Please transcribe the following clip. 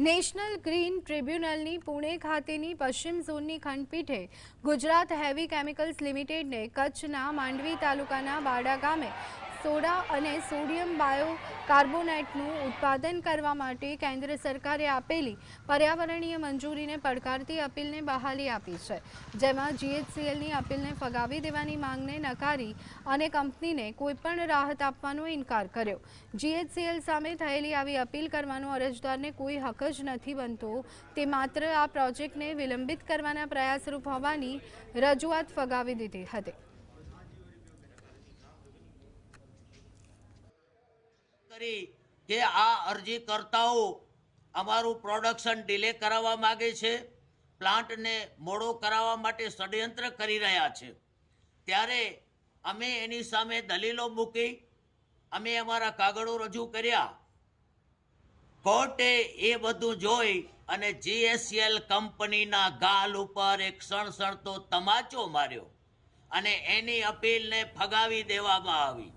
National green ટ્રિબ્યુનલની Pune ખાતેની પશ્ચિમ ઝોનની ખંડપીઠે ગુજરાત હેવી કેમિકલ્સ લિમિટેડને કચ્છના માંડવી તાલુકાના બાડા ગામે સોડા અને સોડિયમ બાયો કાર્બોનેટનું ઉત્પાદન કરવા માટે કેન્દ્ર સરકારે આપેલી પર્યાવરણીય મંજૂરીને પડકારતી અપીલને બહાલી આપી છે. જેમાં જીએચસીએલની અપીલને ફગાવી દેવાની માંગને નકારી અને કંપનીને કોઈપણ રાહત આપવાનો ઇનકાર કર્યો. જીએચસીએલ સામે થયેલી આવી અપીલ કરવાનો અરજદારને કોઈ હક જ નથી બનતો. તે માત્ર આ પ્રોજેક્ટને વિલંબિત કરવાના પ્રયાસરૂપ હોવાની રજૂઆત ફગાવી દીધી હતી. કરી કે આ અરજીકર્તાઓ અમારું પ્રોડક્શન ડિલે કરાવવા માગે છે પ્લાન્ટને મોડો કરાવવા માટે ષડયંત્ર કરી રહ્યા છે. ત્યારે અમે એની સામે દલીલો મૂકી, અમે અમારા કાગળો રજૂ કર્યા. કોર્ટે એ બધું જોઈ અને જીએસએલ કંપનીના ગાલ ઉપર એક સણસણતો તમાચો માર્યો અને એની અપીલને ફગાવી દેવામાં આવી.